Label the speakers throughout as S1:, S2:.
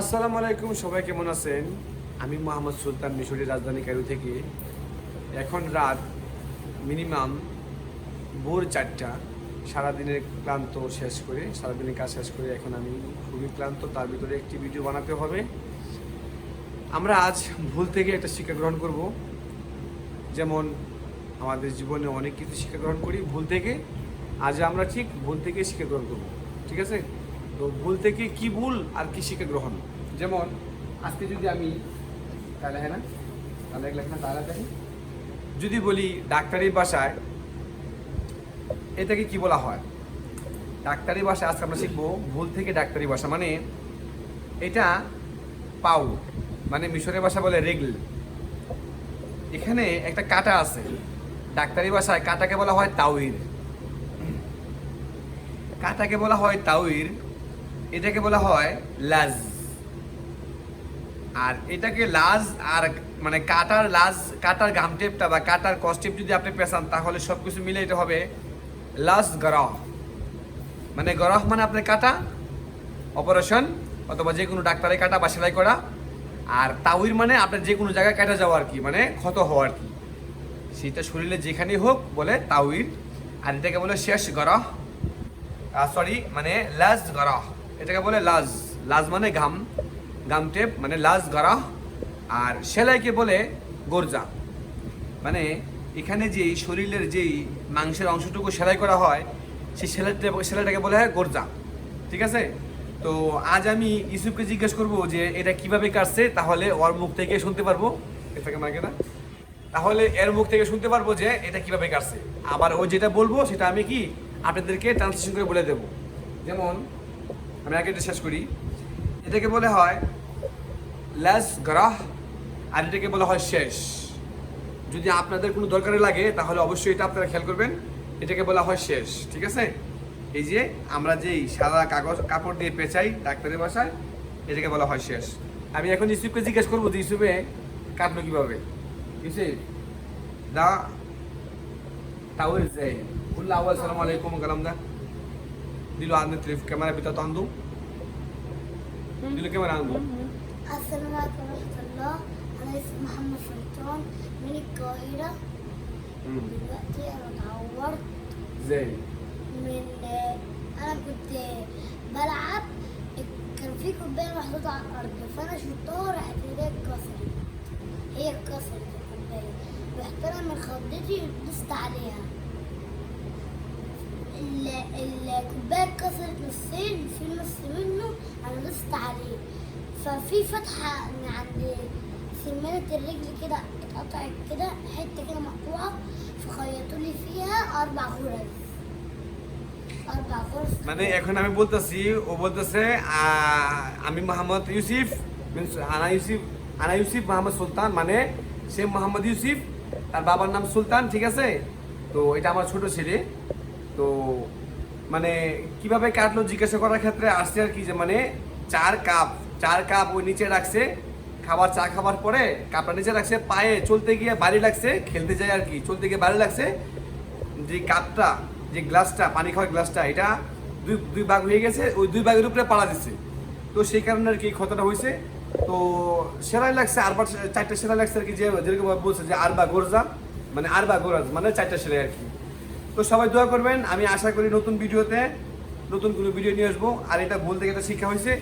S1: আসসালামু আলাইকুম, সবাই কেমন আছেন? আমি মোহাম্মদ সুলতান মিশরের রাজধানী কায়রো থেকে। এখন রাত মিনিমাম ভোর চারটা। সারাদিনের ক্লান্ত শেষ করে, সারাদিনের কাজ শেষ করে এখন আমি খুবই ক্লান্ত। তার ভিতরে একটি ভিডিও বানাতে হবে। আমরা আজ ভুল থেকে একটা শিক্ষা গ্রহণ করব। যেমন আমাদের জীবনে অনেক কিছু শিক্ষা গ্রহণ করি, ভুল থেকে। আজ আমরা ঠিক ভুল থেকে শিক্ষা গ্রহণ করব। ঠিক আছে? তো ভুল থেকে কি ভুল আর কি শিক্ষা গ্রহণ? যেমন, আজকে যদি আমি, তাহলে হ্যাঁ না? তাহলে লেখা তাহলে দেখি যদি বলি ডাক্তারি ভাষায় এটাকে কি বলা হয়? ডাক্তারি ভাষা আজকে আমরা শিখব ভুল থেকে ডাক্তারি ভাষা মানে এটা পাউ মানে মিশরের ভাষা বলে রেগল। এখানে একটা কাটা আছে। ডাক্তারি ভাষায় কাটাকে বলা হয় তাউইর কাটাকে বলা হয় তাউইর এটাকে বলা হয় লাজ। আর এটাকে লাজ আর মানে কাটার লাজ, কাটার গামটেপটা বা কাটার কস্টেপ যদি আপনি পেছান তাহলে সব কিছু মিলে এটা হবে লাজ গরহ। মানে গরহ মানে আপনার কাটা, অপারেশন অথবা যে কোনো ডাক্তারে কাটা বা সেলাই করা। আর তাউইর মানে আপনার যে কোনো জায়গায় কাটা যাওয়া আর কি মানে ক্ষত হওয়া আর কি। সেটা শরীরে যেখানেই হোক বলে তাউইর আর এটাকে বলে শেষ গরহ। সরি মানে লাজ গরহ। এটাকে বলে লাজ। লাজ মানে ঘাম। গাম টেপ মানে লাজ গরহ আর সেলাইকে বলে গোরজা। মানে এখানে যেই শরীরের যেই মাংসের অংশটুকু সেলাই করা হয়, সেই সেলাইটা সেলাইটাকে বলা হয় গোরজা। ঠিক আছে? তো আজ আমি ইউসুফকে জিজ্ঞেস করব যে এটা কীভাবে কাটছে, তাহলে ওর মুখ থেকে শুনতে পারব। এটাকে মাকে না? তাহলে এর মুখ থেকে শুনতে পারব যে এটা কীভাবে কাটছে। আবার ও যেটা বলব, সেটা আমি কি আপনাদেরকে ট্রান্সলেশন করে বলে দেবো। যেমন আমি আগে এটা শেষ করি। এটাকে বলে হয় ল্যাস গ্রাহ, আর এটাকে বলা হয় শেষ। যদি আপনাদের কোনো দরকারে লাগে, তাহলে অবশ্যই এটা আপনারা খেয়াল করবেন। এটাকে বলা হয় শেষ, ঠিক আছে? এই যে আমরা যেই সাদা কাগজ, কাপড় দিয়ে পেঁচাই ডাক্তারের বাসায়, এটাকে বলা হয় শেষ। আমি এখন ইউসুফকে জিজ্ঞেস করব যে, ইউসুফে কাটলো কীভাবে? ইউসুফ, দা তাও জয় আল্লাহ আসসালামু আলাইকুম কালাম দা। دي له عندنا تليف كاميرا بتاعته عنده دي له كاميرا عنده
S2: السلام عليكم ورحمة الله أنا اسمي محمد سلطان من القاهرة. دلوقتي أنا اتعورت
S1: إزاي
S2: من أنا كنت بلعب. كان في كوباية محطوطة على الأرض فأنا شطها راحت إيديا اتكسرت هي اتكسرت الكوباية. رحت أنا من خضتي دوست عليها. ال- الكوباية اتكسرت نصين في نص منه أنا دوست عليه ففي فتحة من عند سمانة الرجل كده اتقطعت كده حتة كده مقطوعة فخيطوا لي فيها أربع غرز أربع غرز
S1: মানে এখন আমি বলতেছি ও বলতেছে আহ, আমি মোহাম্মদ ইউসিফ means আনা ইউসিফ আনা ইউসিফ মোহাম্মদ সুলতান মানে সে মোহাম্মদ ইউসিফ তার বাবার নাম সুলতান ঠিক আছে তো এটা আমার ছোট ছেলে তো মানে কীভাবে কাটলো জিজ্ঞাসা করার ক্ষেত্রে আসছে আর কি যে মানে চার কাপ চার কাপ ওই নিচে রাখছে, খাবার চা খাবার পরে কাপটা নিচে রাখছে, পায়ে চলতে গিয়ে বাড়ি লাগছে, খেলতে যায় আর কি, চলতে গিয়ে বাড়ি লাগছে। যে কাপটা, যে গ্লাসটা, পানি খাওয়ার গ্লাসটা, এটা দুই দুই ভাগ হয়ে গেছে, ওই দুই ভাগের উপরে পাড়া দিচ্ছে। তো সেই কারণে আর কি ক্ষতটা হয়েছে। তো সেলাই লাগছে আরবার চারটা সেলাই লাগছে আর কি যে যেরকম বলছে যে আরবা গোরজা মানে আরবা গোরাজ মানে চারটা সেলাই আর কি। তো সবাই দোয়া করবেন, আমি আশা করি নতুন ভিডিওতে নতুন কোনো ভিডিও নিয়ে আসব। আর এটা ভুল থেকে একটা শিক্ষা হয়েছে,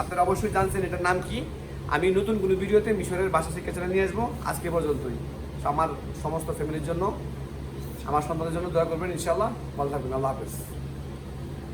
S1: আপনারা অবশ্যই জানছেন এটার নাম কি। আমি নতুন কোনো ভিডিওতে মিশরের ভাষা শিক্ষা চ্যানেল নিয়ে আসব, আজকে পর্যন্তই। আমার সমস্ত ফ্যামিলির জন্য, আমার সন্তানের জন্য দোয়া করবেন ইনশাল্লাহ ভালো থাকবেন, আল্লাহ হাফেজ।